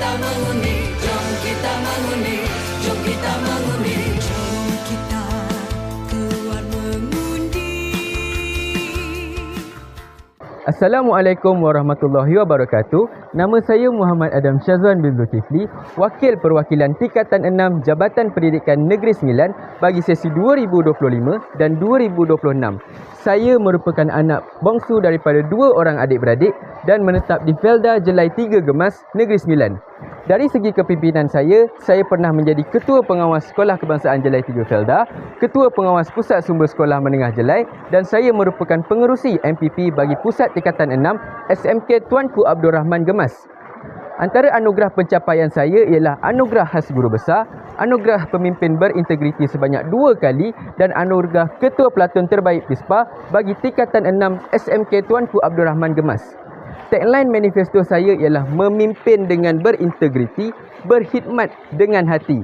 kita mengundi, jom kita mengundi, jom kita mengundi. Assalamualaikum warahmatullahi wabarakatuh. Nama saya Muhammad Adam Syazwan bin Zulkifli, Wakil Perwakilan Tingkatan 6 Jabatan Pendidikan Negeri Sembilan bagi sesi 2025 dan 2026. Saya merupakan anak bongsu daripada dua orang adik-beradik dan menetap di Felda Jelai 3 Gemas, Negeri Sembilan. Dari segi kepimpinan saya, saya pernah menjadi Ketua Pengawas Sekolah Kebangsaan Jelai 3 Felda, Ketua Pengawas Pusat Sumber Sekolah Menengah Jelai dan saya merupakan pengerusi MPP bagi Pusat Tingkatan 6 SMK Tuanku Abdul Rahman Gemas. Antara anugerah pencapaian saya ialah anugerah khas guru besar, anugerah pemimpin berintegriti sebanyak dua kali dan anugerah ketua pelatun terbaik PISPA bagi tingkatan 6 SMK Tuanku Abdul Rahman Gemas. Tagline manifesto saya ialah memimpin dengan berintegriti, berkhidmat dengan hati.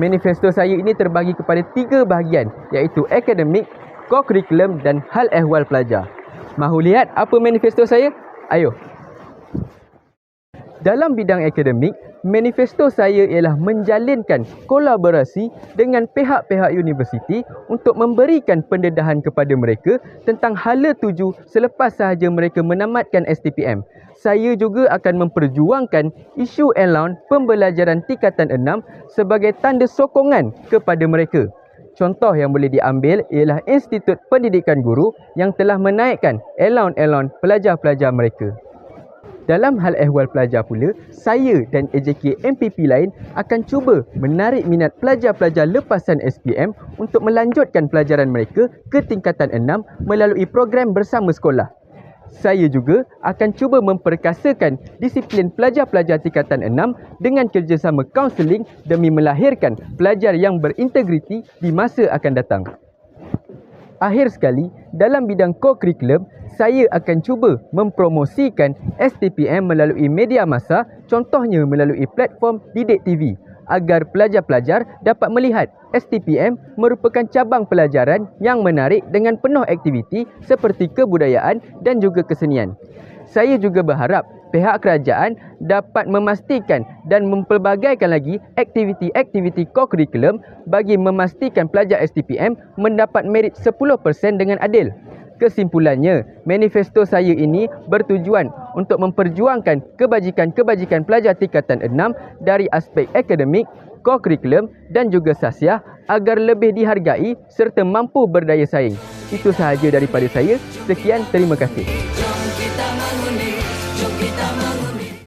Manifesto saya ini terbagi kepada tiga bahagian iaitu akademik, co-curriculum dan hal ehwal pelajar. Mahu lihat apa manifesto saya? Ayo, dalam bidang akademik, manifesto saya ialah menjalinkan kolaborasi dengan pihak-pihak universiti untuk memberikan pendedahan kepada mereka tentang hala tuju selepas sahaja mereka menamatkan STPM. Saya juga akan memperjuangkan isu allowance pembelajaran tingkatan 6 sebagai tanda sokongan kepada mereka. Contoh yang boleh diambil ialah Institut Pendidikan Guru yang telah menaikkan allowance-allowance pelajar-pelajar mereka. Dalam hal ehwal pelajar pula, saya dan AJK MPP lain akan cuba menarik minat pelajar-pelajar lepasan SPM untuk melanjutkan pelajaran mereka ke tingkatan 6 melalui program bersama sekolah. Saya juga akan cuba memperkasakan disiplin pelajar-pelajar tingkatan 6 dengan kerjasama kaunseling demi melahirkan pelajar yang berintegriti di masa akan datang. Akhir sekali, dalam bidang co-curriculum, saya akan cuba mempromosikan STPM melalui media masa, contohnya melalui platform Didik TV agar pelajar-pelajar dapat melihat STPM merupakan cabang pelajaran yang menarik dengan penuh aktiviti seperti kebudayaan dan juga kesenian. Saya juga berharap pihak kerajaan dapat memastikan dan mempelbagaikan lagi aktiviti-aktiviti co-curriculum bagi memastikan pelajar STPM mendapat merit 10% dengan adil. Kesimpulannya, manifesto saya ini bertujuan untuk memperjuangkan kebajikan-kebajikan pelajar tingkatan 6 dari aspek akademik, co-curriculum dan juga sasiah agar lebih dihargai serta mampu berdaya saing. Itu sahaja daripada saya. Sekian, terima kasih.